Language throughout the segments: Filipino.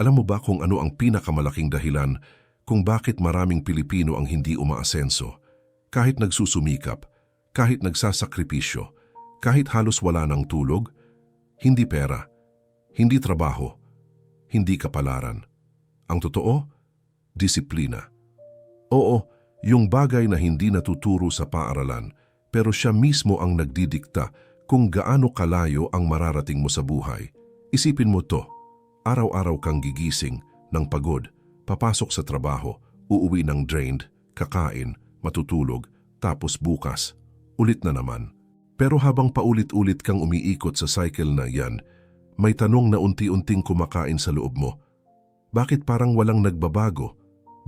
Alam mo ba kung ano ang pinakamalaking dahilan kung bakit maraming Pilipino ang hindi umaasenso? Kahit nagsusumikap, kahit nagsasakripisyo, kahit halos wala ng tulog, hindi pera, hindi trabaho, hindi kapalaran. Ang totoo, disiplina. Oo, yung bagay na hindi natuturo sa paaralan, pero siya mismo ang nagdidikta kung gaano kalayo ang mararating mo sa buhay. Isipin mo to, araw-araw kang gigising ng pagod, papasok sa trabaho, uuwi ng drained, kakain, matutulog, tapos bukas, ulit na naman. Pero habang paulit-ulit kang umiikot sa cycle na yan, may tanong na unti-unting kumakain sa loob mo. Bakit parang walang nagbabago?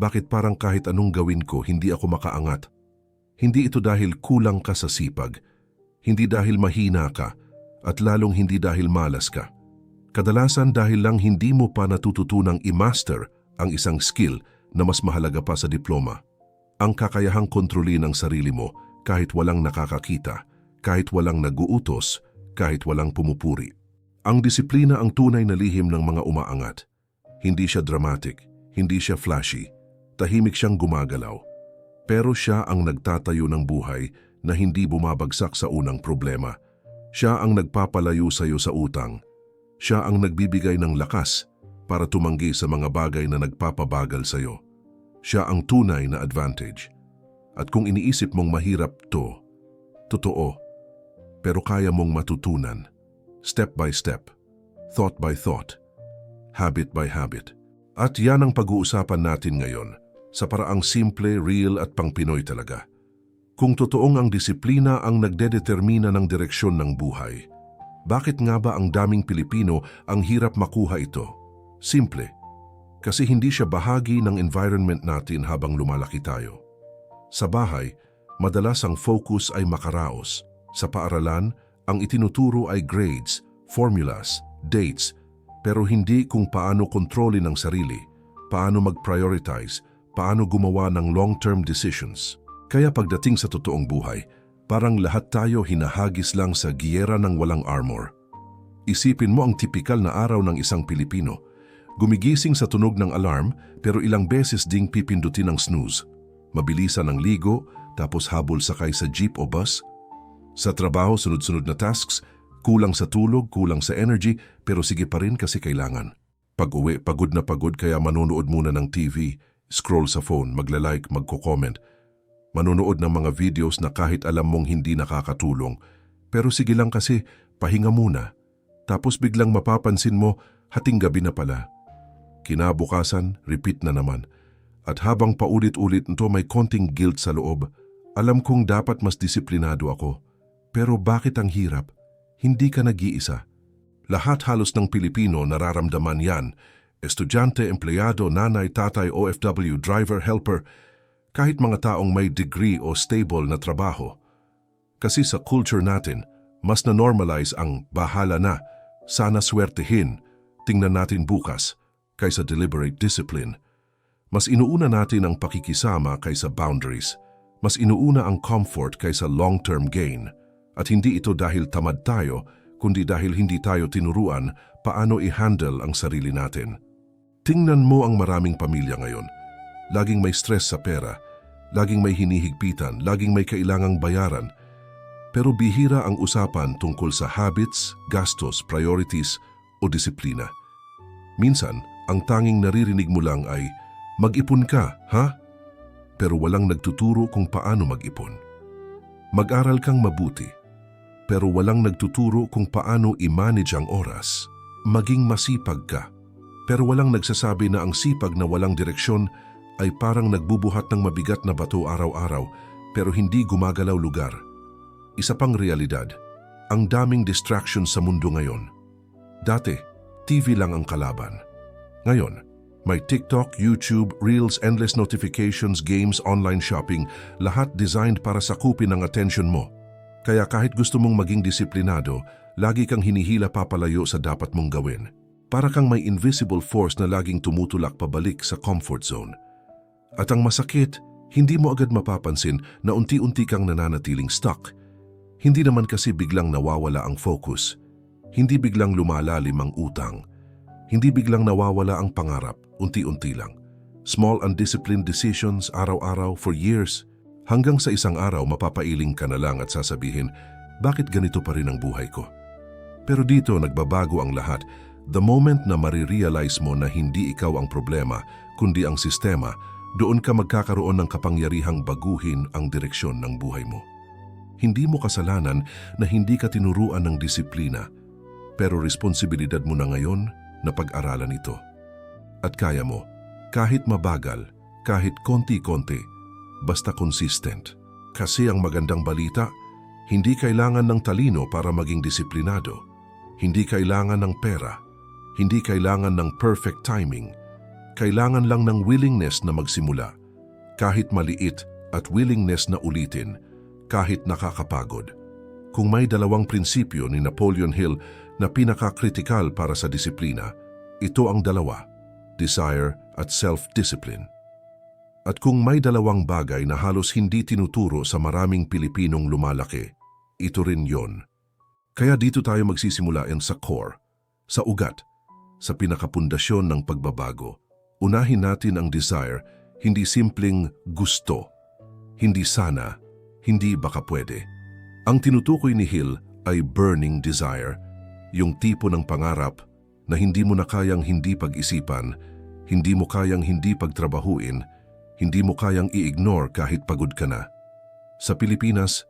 Bakit parang kahit anong gawin ko, hindi ako makaangat? Hindi ito dahil kulang ka sa sipag, hindi dahil mahina ka, at lalong hindi dahil malas ka. Kadalasan dahil lang hindi mo pa natututunang i-master ang isang skill na mas mahalaga pa sa diploma. Ang kakayahang kontrolin ang sarili mo kahit walang nakakakita, kahit walang naguutos, kahit walang pumupuri. Ang disiplina ang tunay na lihim ng mga umaangat. Hindi siya dramatic, hindi siya flashy, tahimik siyang gumagalaw. Pero siya ang nagtatayo ng buhay na hindi bumabagsak sa unang problema. Siya ang nagpapalayo sa iyo sa utang. Siya ang nagbibigay ng lakas para tumanggi sa mga bagay na nagpapabagal sa iyo. Siya ang tunay na advantage. At kung iniisip mong mahirap to, totoo, pero kaya mong matutunan, step by step, thought by thought, habit by habit. At yan ang pag-uusapan natin ngayon sa paraang simple, real at pang-Pinoy talaga. Kung totoong ang disiplina ang nagdedetermina ng direksyon ng buhay, bakit nga ba ang daming Pilipino ang hirap makuha ito? Simple, kasi hindi siya bahagi ng environment natin habang lumalaki tayo. Sa bahay, madalas ang focus ay makaraos. Sa paaralan, ang itinuturo ay grades, formulas, dates, pero hindi kung paano kontrolin ang sarili, paano mag-prioritize, paano gumawa ng long-term decisions. Kaya pagdating sa totoong buhay, parang lahat tayo hinahagis lang sa giyera ng walang armor. Isipin mo ang tipikal na araw ng isang Pilipino. Gumigising sa tunog ng alarm pero ilang beses ding pipindutin ang snooze. Mabilisan ang ligo, tapos habol sakay sa jeep o bus. Sa trabaho, sunod-sunod na tasks, kulang sa tulog, kulang sa energy, pero sige pa rin kasi kailangan. Pag-uwi, pagod na pagod kaya manonood muna ng TV, scroll sa phone, magla-like, magko-comment. Manonood ng mga videos na kahit alam mong hindi nakakatulong. Pero sige lang kasi, pahinga muna. Tapos biglang mapapansin mo, hating gabi na pala. Kinabukasan, repeat na naman. At habang paulit-ulit nito may konting guilt sa loob, alam kong dapat mas disiplinado ako. Pero bakit ang hirap? Hindi ka nag-iisa. Lahat halos ng Pilipino nararamdaman yan. Estudyante, empleyado, nanay, tatay, OFW, driver, helper, kahit mga taong may degree o stable na trabaho. Kasi sa culture natin, mas na-normalize ang bahala na, sana swertehin, tingnan natin bukas, kaysa deliberate discipline. Mas inuuna natin ang pakikisama kaysa boundaries. Mas inuuna ang comfort kaysa long-term gain. At hindi ito dahil tamad tayo, kundi dahil hindi tayo tinuruan paano i-handle ang sarili natin. Tingnan mo ang maraming pamilya ngayon. Laging may stress sa pera, laging may hinihigpitan, laging may kailangang bayaran. Pero bihira ang usapan tungkol sa habits, gastos, priorities o disiplina. Minsan, ang tanging naririnig mo lang ay, mag-ipon ka, ha? Pero walang nagtuturo kung paano mag-ipon. Mag-aral kang mabuti, pero walang nagtuturo kung paano i-manage ang oras. Maging masipag ka, pero walang nagsasabi na ang sipag na walang direksyon ay parang nagbubuhat ng mabigat na bato araw-araw pero hindi gumagalaw lugar. Isa pang realidad, ang daming distraction sa mundo ngayon. Dati, TV lang ang kalaban. Ngayon, may TikTok, YouTube, Reels, endless notifications, games, online shopping, lahat designed para sakupin ang attention mo. Kaya kahit gusto mong maging disiplinado, lagi kang hinihila papalayo sa dapat mong gawin. Para kang may invisible force na laging tumutulak pabalik sa comfort zone. At ang masakit, hindi mo agad mapapansin na unti-unti kang nananatiling stuck. Hindi naman kasi biglang nawawala ang focus. Hindi biglang lumalalim ang utang. Hindi biglang nawawala ang pangarap, unti-unti lang. Small undisciplined decisions araw-araw for years. Hanggang sa isang araw mapapailing ka na lang at sasabihin, bakit ganito pa rin ang buhay ko? Pero dito nagbabago ang lahat. The moment na marirealize mo na hindi ikaw ang problema, kundi ang sistema, doon ka magkakaroon ng kapangyarihang baguhin ang direksyon ng buhay mo. Hindi mo kasalanan na hindi ka tinuruan ng disiplina, pero responsibilidad mo na ngayon na pag-aralan ito. At kaya mo, kahit mabagal, kahit konti-konti, basta consistent. Kasi ang magandang balita, hindi kailangan ng talino para maging disiplinado. Hindi kailangan ng pera. Hindi kailangan ng perfect timing. Kailangan lang ng willingness na magsimula. Kahit maliit at willingness na ulitin, kahit nakakapagod. Kung may dalawang prinsipyo ni Napoleon Hill na pinaka-critical para sa disiplina, ito ang dalawa, desire at self-discipline. At kung may dalawang bagay na halos hindi tinuturo sa maraming Pilipinong lumalaki, ito rin yon. Kaya dito tayo magsisimulaan sa core, sa ugat, sa pinakapundasyon ng pagbabago. Unahin natin ang desire, hindi simpleng gusto, hindi sana, hindi baka pwede. Ang tinutukoy ni Hill ay burning desire, yung tipo ng pangarap na hindi mo na kayang hindi pag-isipan, hindi mo kayang hindi pagtrabahuin, hindi mo kayang i-ignore kahit pagod ka na. Sa Pilipinas,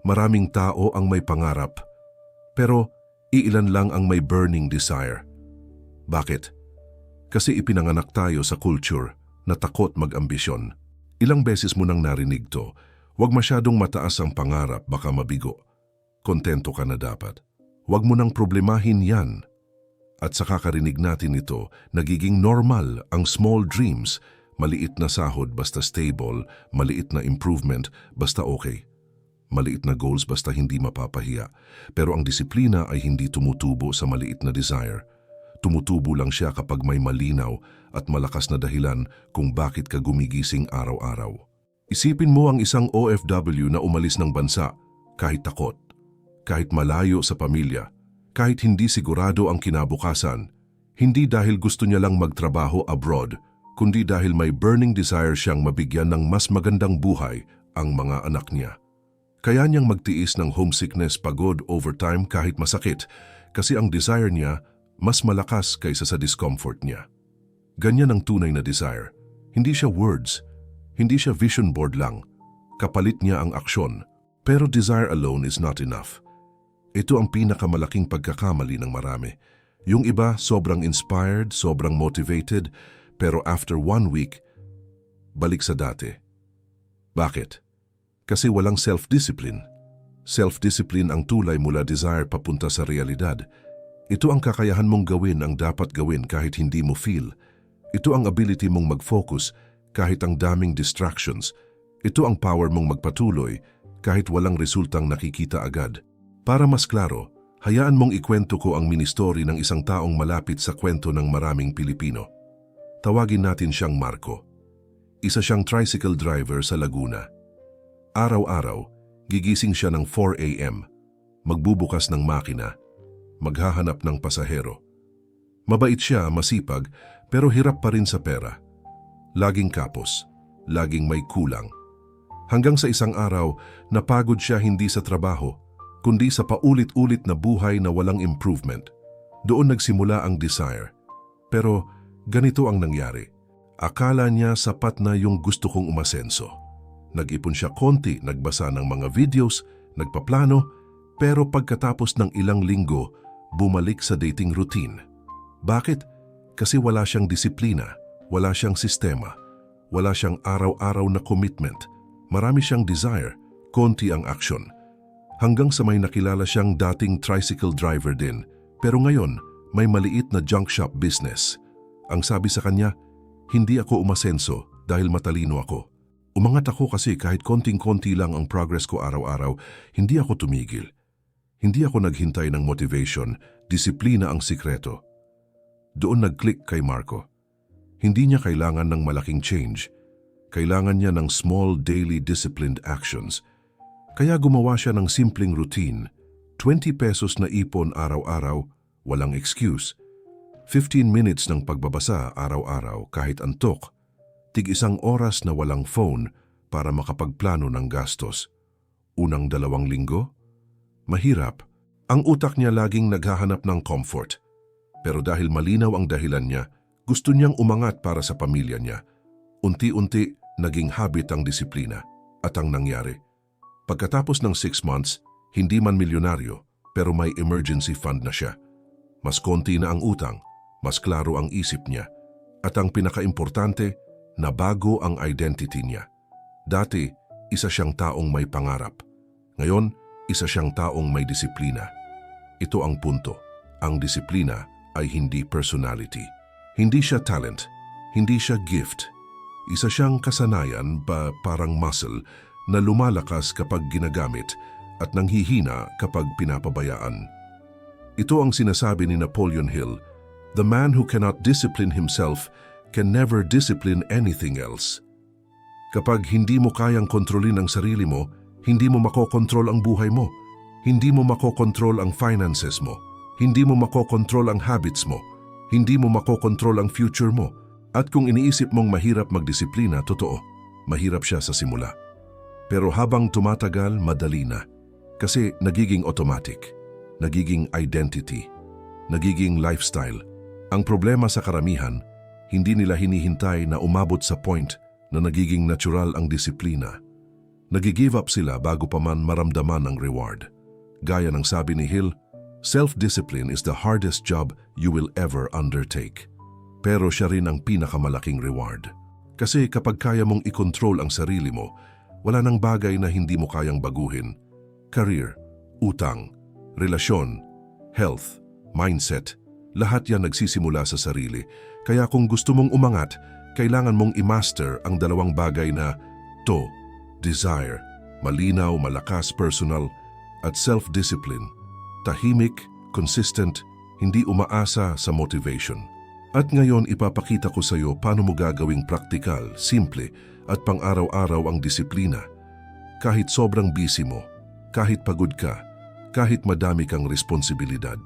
maraming tao ang may pangarap, pero iilan lang ang may burning desire. Bakit? Kasi ipinanganak tayo sa culture na takot mag-ambisyon. Ilang beses mo nang narinig to, huwag masyadong mataas ang pangarap baka mabigo. Kontento ka na dapat. Huwag mo nang problemahin yan. At sa kakarinig natin ito, nagiging normal ang small dreams, maliit na sahod basta stable, maliit na improvement basta okay. Maliit na goals basta hindi mapapahiya. Pero ang disiplina ay hindi tumutubo sa maliit na desire. Tumutubo lang siya kapag may malinaw at malakas na dahilan kung bakit ka gumigising araw-araw. Isipin mo ang isang OFW na umalis ng bansa kahit takot, kahit malayo sa pamilya, kahit hindi sigurado ang kinabukasan, hindi dahil gusto niya lang magtrabaho abroad, kundi dahil may burning desire siyang mabigyan ng mas magandang buhay ang mga anak niya. Kaya niyang magtiis ng homesickness pagod overtime kahit masakit kasi ang desire niya mas malakas kaysa sa discomfort niya. Ganyan ang tunay na desire. Hindi siya words, hindi siya vision board lang. Kapalit niya ang aksyon. Pero desire alone is not enough. Ito ang pinakamalaking pagkakamali ng marami. Yung iba sobrang inspired, sobrang motivated, pero after one week, balik sa dati. Bakit? Kasi walang self-discipline. Self-discipline ang tulay mula desire papunta sa realidad. Ito ang kakayahan mong gawin ang dapat gawin kahit hindi mo feel. Ito ang ability mong mag-focus kahit ang daming distractions. Ito ang power mong magpatuloy kahit walang resultang nakikita agad. Para mas klaro, hayaan mong ikwento ko ang ministory ng isang taong malapit sa kwento ng maraming Pilipino. Tawagin natin siyang Marco. Isa siyang tricycle driver sa Laguna. Araw-araw, gigising siya ng 4 a.m., magbubukas ng makina, maghahanap ng pasahero. Mabait siya, masipag, pero hirap pa rin sa pera. Laging kapos, laging may kulang. Hanggang sa isang araw, napagod siya hindi sa trabaho, kundi sa paulit-ulit na buhay na walang improvement. Doon nagsimula ang desire. Pero ganito ang nangyari. Akala niya sapat na yung gusto kong umasenso. Nag-ipon siya konti, nagbasa ng mga videos, nagpaplano, pero pagkatapos ng ilang linggo, bumalik sa dating routine. Bakit? Kasi wala siyang disiplina, wala siyang sistema, wala siyang araw-araw na commitment. Marami siyang desire, konti ang action. Hanggang sa may nakilala siyang dating tricycle driver din, pero ngayon may maliit na junk shop business. Ang sabi sa kanya, hindi ako umasenso dahil matalino ako. Umangat ako kasi kahit konting-konti lang ang progress ko araw-araw, hindi ako tumigil. Hindi ako naghintay ng motivation, disiplina ang sikreto. Doon nag-click kay Marco. Hindi niya kailangan ng malaking change. Kailangan niya ng small daily disciplined actions – kaya gumawa siya ng simpleng routine, 20 pesos na ipon araw-araw, walang excuse. 15 minutes ng pagbabasa araw-araw kahit antok. Tig isang oras na walang phone para makapagplano ng gastos. Unang dalawang linggo? Mahirap. Ang utak niya laging naghahanap ng comfort. Pero dahil malinaw ang dahilan niya, gusto niyang umangat para sa pamilya niya. Unti-unti, naging habit ang disiplina. At ang nangyari, pagkatapos ng 6 months, hindi man milyonaryo, pero may emergency fund na siya. Mas konti na ang utang, mas klaro ang isip niya. At ang pinakaimportante, nabago ang identity niya. Dati, isa siyang taong may pangarap. Ngayon, isa siyang taong may disiplina. Ito ang punto. Ang disiplina ay hindi personality. Hindi siya talent. Hindi siya gift. Isa siyang kasanayan ba parang muscle na lumalakas kapag ginagamit at nanghihina kapag pinapabayaan. Ito ang sinasabi ni Napoleon Hill, The man who cannot discipline himself can never discipline anything else. Kapag hindi mo kayang kontrolin ang sarili mo, hindi mo makokontrol ang buhay mo. Hindi mo makokontrol ang finances mo. Hindi mo makokontrol ang habits mo. Hindi mo makokontrol ang future mo. At kung iniisip mong mahirap magdisiplina, totoo, mahirap siya sa simula. Pero habang tumatagal, madali na. Kasi nagiging automatic, nagiging identity, nagiging lifestyle. Ang problema sa karamihan, hindi nila hinihintay na umabot sa point na nagiging natural ang disiplina. Nagigive up sila bago pa man maramdaman ang reward. Gaya ng sabi ni Hill, self-discipline is the hardest job you will ever undertake. Pero siya rin ang pinakamalaking reward. Kasi kapag kaya mong ikontrol ang sarili mo, wala nang bagay na hindi mo kayang baguhin. Career, utang, relasyon, health, mindset, lahat yan nagsisimula sa sarili. Kaya kung gusto mong umangat, kailangan mong i-master ang dalawang bagay na to, desire, malinaw, malakas, personal, at self-discipline. Tahimik, consistent, hindi umaasa sa motivation. At ngayon ipapakita ko sa iyo paano mo gagawing praktikal, simple, at pang-araw-araw ang disiplina. Kahit sobrang busy mo, kahit pagod ka, kahit madami kang responsibilidad.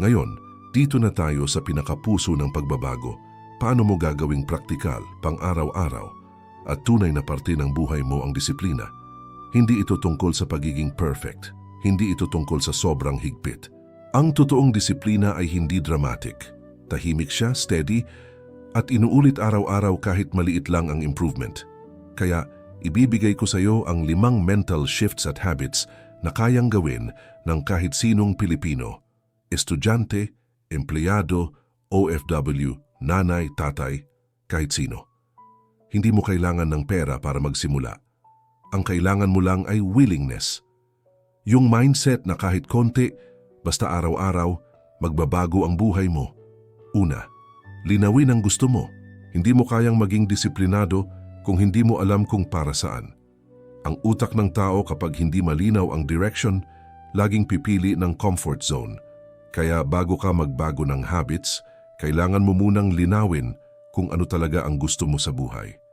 Ngayon, dito na tayo sa pinakapuso ng pagbabago. Paano mo gagawing praktikal, pang-araw-araw, at tunay na parte ng buhay mo ang disiplina. Hindi ito tungkol sa pagiging perfect. Hindi ito tungkol sa sobrang higpit. Ang totoong disiplina ay hindi dramatic. Tahimik siya, steady, at inuulit araw-araw kahit maliit lang ang improvement. Kaya, ibibigay ko sa iyo ang limang mental shifts at habits na kayang gawin ng kahit sinong Pilipino. Estudyante, empleyado, OFW, nanay, tatay, kahit sino. Hindi mo kailangan ng pera para magsimula. Ang kailangan mo lang ay willingness. Yung mindset na kahit konti, basta araw-araw, magbabago ang buhay mo. Una, linawin ang gusto mo. Hindi mo kayang maging disiplinado kung hindi mo alam kung para saan. Ang utak ng tao kapag hindi malinaw ang direction, laging pipili ng comfort zone. Kaya bago ka magbago ng habits, kailangan mo munang linawin kung ano talaga ang gusto mo sa buhay.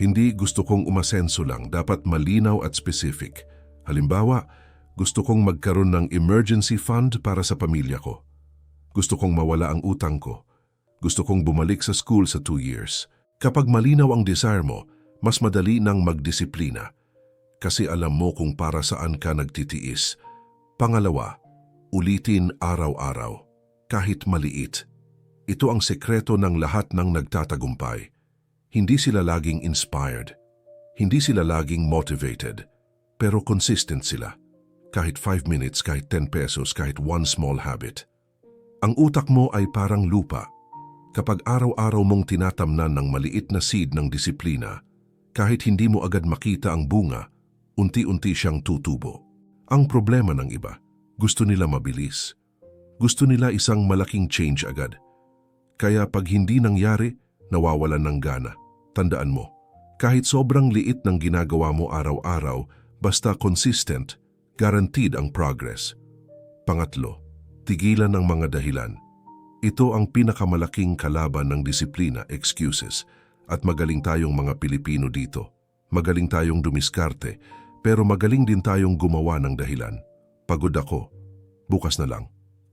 Hindi gusto kong umasenso lang, dapat malinaw at specific. Halimbawa, gusto kong magkaroon ng emergency fund para sa pamilya ko. Gusto kong mawala ang utang ko. Gusto kong bumalik sa school sa two years. Kapag malinaw ang desire mo, mas madali nang magdisiplina. Kasi alam mo kung para saan ka nagtitiis. Pangalawa, ulitin araw-araw, kahit maliit. Ito ang sekreto ng lahat ng nagtatagumpay. Hindi sila laging inspired. Hindi sila laging motivated. Pero consistent sila. Kahit 5 minutes, kahit 10 pesos, kahit one small habit. Ang utak mo ay parang lupa. Kapag araw-araw mong tinatamnan ng maliit na seed ng disiplina, kahit hindi mo agad makita ang bunga, unti-unti siyang tutubo. Ang problema ng iba, gusto nila mabilis. Gusto nila isang malaking change agad. Kaya pag hindi nangyari, nawawalan ng gana. Tandaan mo, kahit sobrang liit ng ginagawa mo araw-araw, basta consistent, guaranteed ang progress. Pangatlo, tigilan ng mga dahilan. Ito ang pinakamalaking kalaban ng disiplina, excuses, at magaling tayong mga Pilipino dito. Magaling tayong dumiskarte, pero magaling din tayong gumawa ng dahilan. Pagod ako. Bukas na lang.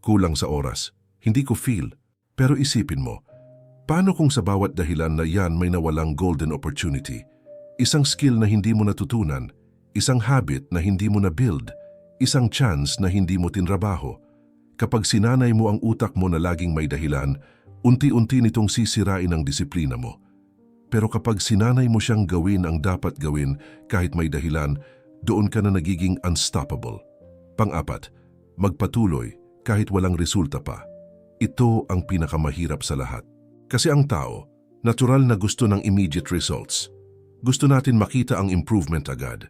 Kulang sa oras. Hindi ko feel. Pero isipin mo, paano kung sa bawat dahilan na yan may nawalang golden opportunity? Isang skill na hindi mo natutunan, isang habit na hindi mo na-build, isang chance na hindi mo tinrabaho. Kapag sinanay mo ang utak mo na laging may dahilan, unti-unti nitong sisirain ang disiplina mo. Pero kapag sinanay mo siyang gawin ang dapat gawin kahit may dahilan, doon ka na nagiging unstoppable. Pang-apat, magpatuloy kahit walang resulta pa. Ito ang pinakamahirap sa lahat. Kasi ang tao, natural na gusto ng immediate results. Gusto natin makita ang improvement agad.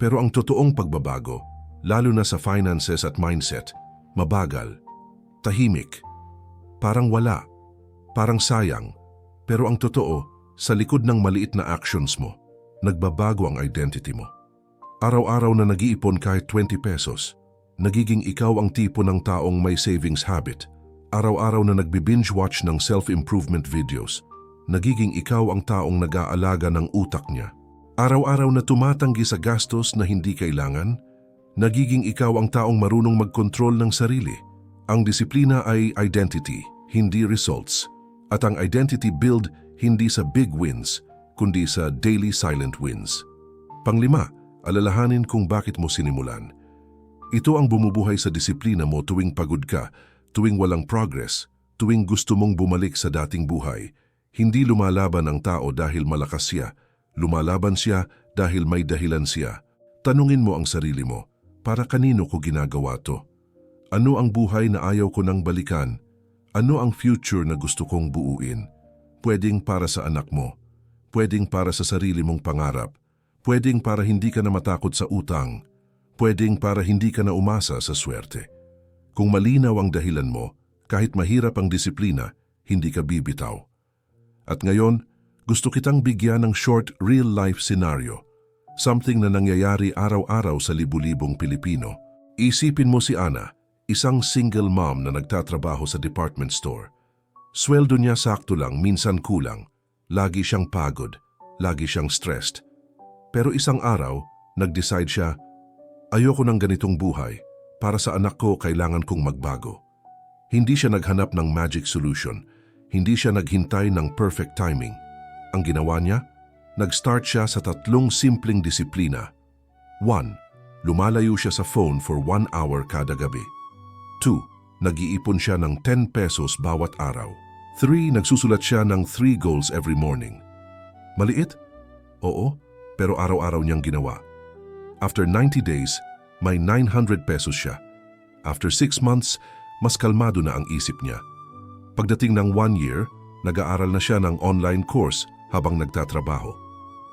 Pero ang totoong pagbabago, lalo na sa finances at mindset, mabagal, tahimik, parang wala, parang sayang. Pero ang totoo, sa likod ng maliit na actions mo, nagbabago ang identity mo. Araw-araw na nag-iipon kahit 20 pesos, nagiging ikaw ang tipo ng taong may savings habit. Araw-araw na nagbi-binge watch ng self-improvement videos, nagiging ikaw ang taong nag-aalaga ng utak niya. Araw-araw na tumatanggi sa gastos na hindi kailangan, nagiging ikaw ang taong marunong mag-control ng sarili. Ang disiplina ay identity, hindi results. At ang identity build hindi sa big wins, kundi sa daily silent wins. Panglima, alalahanin kung bakit mo sinimulan. Ito ang bumubuhay sa disiplina mo tuwing pagod ka, tuwing walang progress, tuwing gusto mong bumalik sa dating buhay. Hindi lumalaban ang tao dahil malakas siya. Lumalaban siya dahil may dahilan siya. Tanungin mo ang sarili mo, para kanino ko ginagawa to? Ano ang buhay na ayaw ko nang balikan? Ano ang future na gusto kong buuin? Pwedeng para sa anak mo, pwedeng para sa sarili mong pangarap, pwedeng para hindi ka na matakot sa utang, pwedeng para hindi ka na umasa sa swerte. Kung malinaw ang dahilan mo, kahit mahirap ang disiplina, hindi ka bibitaw. At ngayon, gusto kitang bigyan ng short real-life scenario, something na nangyayari araw-araw sa libu-libong Pilipino. Isipin mo si Ana, isang single mom na nagtatrabaho sa department store. Sweldo niya sakto lang, minsan kulang. Lagi siyang pagod, lagi siyang stressed. Pero isang araw, nag-decide siya, ayoko ng ganitong buhay. Para sa anak ko, kailangan kong magbago. Hindi siya naghanap ng magic solution. Hindi siya naghintay ng perfect timing. Ang ginawa niya, nag-start siya sa tatlong simpleng disiplina. 1. Lumalayo siya sa phone for 1 hour kada gabi. 2 nag-iipon siya ng 10 pesos bawat araw. 3. Nagsusulat siya ng 3 goals every morning. Maliit? Oo, pero araw-araw niyang ginawa. After 90 days, may 900 pesos siya. After 6 months, mas kalmado na ang isip niya. Pagdating ng 1 year, nag-aaral na siya ng online course habang nagtatrabaho.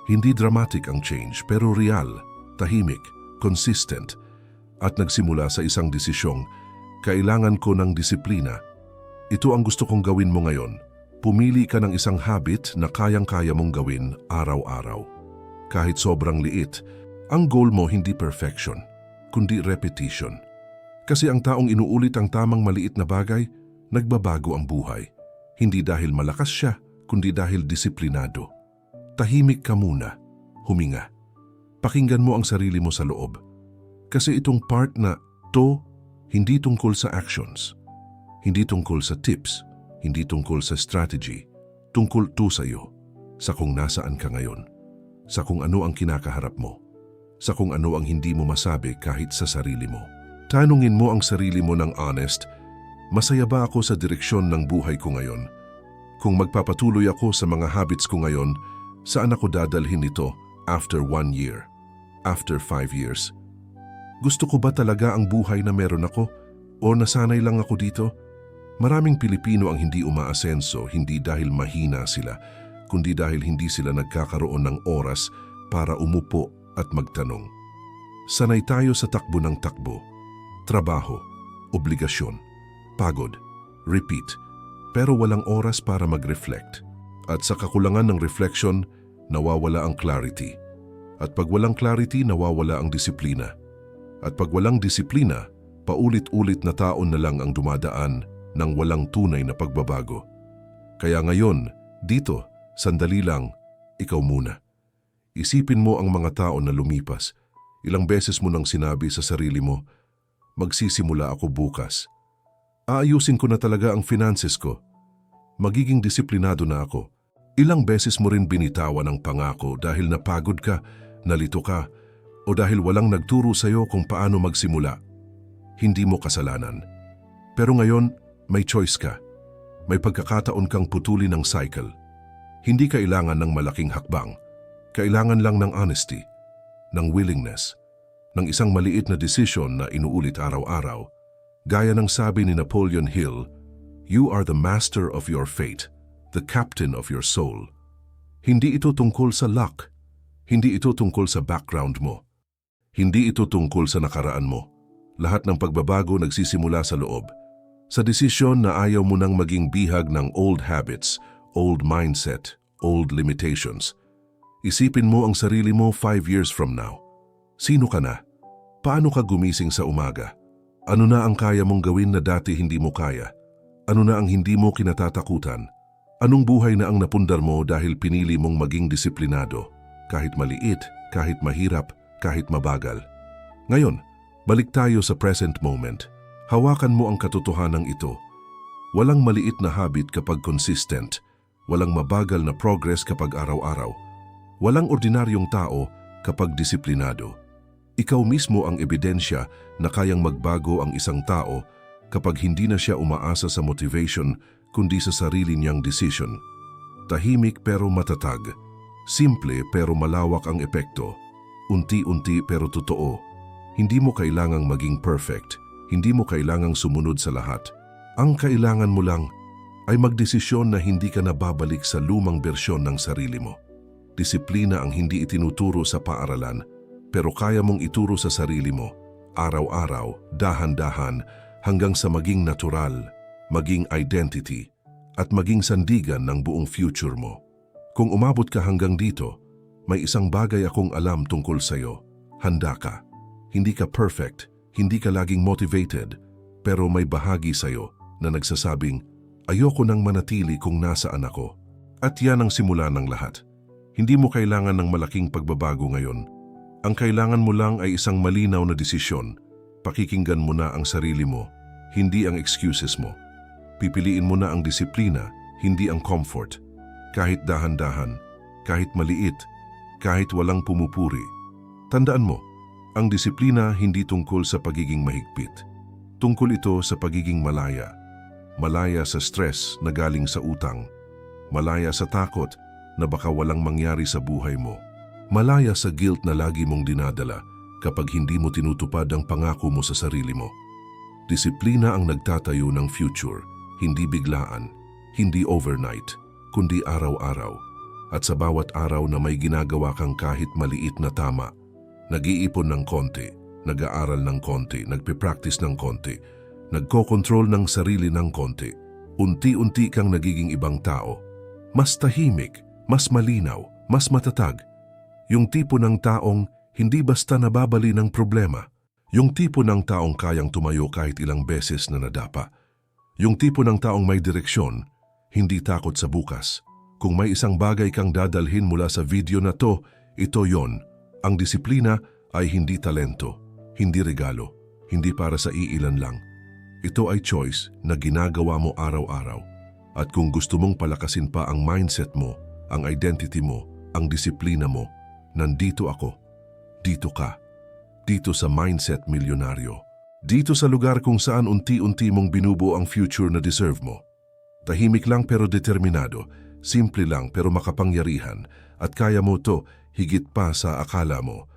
Hindi dramatic ang change pero real, tahimik, consistent, at nagsimula sa isang desisyong kailangan ko ng disiplina. Ito ang gusto kong gawin mo ngayon. Pumili ka ng isang habit na kayang-kaya mong gawin araw-araw. Kahit sobrang liit, ang goal mo hindi perfection, kundi repetition. Kasi ang taong inuulit ang tamang maliit na bagay, nagbabago ang buhay. Hindi dahil malakas siya, kundi dahil disiplinado. Tahimik ka muna, huminga. Pakinggan mo ang sarili mo sa loob. Kasi itong part na to hindi tungkol sa actions, hindi tungkol sa tips, hindi tungkol sa strategy, tungkol to sa iyo, sa kung nasaan ka ngayon, sa kung ano ang kinakaharap mo, sa kung ano ang hindi mo masabi kahit sa sarili mo. Tanungin mo ang sarili mo ng honest, masaya ba ako sa direksyon ng buhay ko ngayon? Kung magpapatuloy ako sa mga habits ko ngayon, saan ako dadalhin ito after one year, after five years, gusto ko ba talaga ang buhay na meron ako o nasanay lang ako dito? Maraming Pilipino ang hindi umaasenso hindi dahil mahina sila, kundi dahil hindi sila nagkakaroon ng oras para umupo at magtanong. Sanay tayo sa takbo ng takbo, trabaho, obligasyon, pagod, repeat, pero walang oras para mag-reflect. At sa kakulangan ng reflection, nawawala ang clarity. At pag walang clarity, nawawala ang disiplina. At pag walang disiplina, paulit-ulit na taon na lang ang dumadaan ng walang tunay na pagbabago. Kaya ngayon, dito, sandali lang, ikaw muna. Isipin mo ang mga tao na lumipas. Ilang beses mo nang sinabi sa sarili mo, magsisimula ako bukas. Aayusin ko na talaga ang finances ko. magiging disiplinado na ako. Ilang beses mo rin binitawan ang pangako dahil napagod ka, nalito ka, o dahil walang nagturo sa'yo kung paano magsimula. Hindi mo kasalanan. Pero ngayon, may choice ka. May pagkakataon kang putulin ng cycle. Hindi kailangan ng malaking hakbang. Kailangan lang ng honesty, ng willingness, ng isang maliit na desisyon na inuulit araw-araw. Gaya ng sabi ni Napoleon Hill, You are the master of your fate, the captain of your soul. Hindi ito tungkol sa luck. Hindi ito tungkol sa background mo. Hindi ito tungkol sa nakaraan mo. Lahat ng pagbabago nagsisimula sa loob. Sa desisyon na ayaw mo nang maging bihag ng old habits, old mindset, old limitations. Isipin mo ang sarili mo five years from now. Sino ka na? Paano ka gumising sa umaga? Ano na ang kaya mong gawin na dati hindi mo kaya? Ano na ang hindi mo kinatatakutan? Anong buhay na ang napundar mo dahil pinili mong maging disiplinado? Kahit maliit, kahit mahirap, kahit mabagal. Ngayon, balik tayo sa present moment. Hawakan mo ang katotohanan ito. Walang maliit na habit kapag consistent. Walang mabagal na progress kapag araw-araw. Walang ordinaryong tao kapag disiplinado. Ikaw mismo ang ebidensya na kayang magbago ang isang tao kapag hindi na siya umaasa sa motivation kundi sa sarili niyang decision. Tahimik pero matatag. Simple pero malawak ang epekto. Unti-unti pero totoo. Hindi mo kailangang maging perfect. Hindi mo kailangang sumunod sa lahat. Ang kailangan mo lang ay magdesisyon na hindi ka nababalik sa lumang bersyon ng sarili mo. Disiplina ang hindi itinuturo sa paaralan, pero kaya mong ituro sa sarili mo, araw-araw, dahan-dahan, hanggang sa maging natural, maging identity, at maging sandigan ng buong future mo. Kung umabot ka hanggang dito, may isang bagay akong alam tungkol sa'yo. Handa ka. Hindi ka perfect, hindi ka laging motivated, pero may bahagi sa'yo na nagsasabing, ayoko nang manatili kung nasaan ako. At yan ang simula ng lahat. Hindi mo kailangan ng malaking pagbabago ngayon. Ang kailangan mo lang ay isang malinaw na desisyon. Pakikinggan mo na ang sarili mo, hindi ang excuses mo. Pipiliin mo na ang disiplina, hindi ang comfort. Kahit dahan-dahan, kahit maliit, kahit walang pumupuri. Tandaan mo, ang disiplina hindi tungkol sa pagiging mahigpit. Tungkol ito sa pagiging malaya. Malaya sa stress na galing sa utang. Malaya sa takot na baka walang mangyari sa buhay mo. Malaya sa guilt na lagi mong dinadala kapag hindi mo tinutupad ang pangako mo sa sarili mo. Disiplina ang nagtatayo ng future, hindi biglaan, hindi overnight, kundi araw-araw. At sa bawat araw na may ginagawa kang kahit maliit na tama, nag-iipon ng konti, nag-aaral ng konti, nagpe-practice ng konti, nagko-control ng sarili ng konti, unti-unti kang nagiging ibang tao. Mas tahimik, mas malinaw, mas matatag. Yung tipo ng taong hindi basta nababali ng problema. Yung tipo ng taong kayang tumayo kahit ilang beses na nadapa. Yung tipo ng taong may direksyon, hindi takot sa bukas. Kung may isang bagay kang dadalhin mula sa video na to, ito yon. Ang disiplina ay hindi talento, hindi regalo, hindi para sa iilan lang. Ito ay choice na ginagawa mo araw-araw. At kung gusto mong palakasin pa ang mindset mo, ang identity mo, ang disiplina mo, nandito ako. Dito ka. Dito sa Mindset Milyonaryo. Dito sa lugar kung saan unti-unti mong binubuo ang future na deserve mo. Tahimik lang pero determinado, simple lang pero makapangyarihan, at kaya mo to higit pa sa akala mo.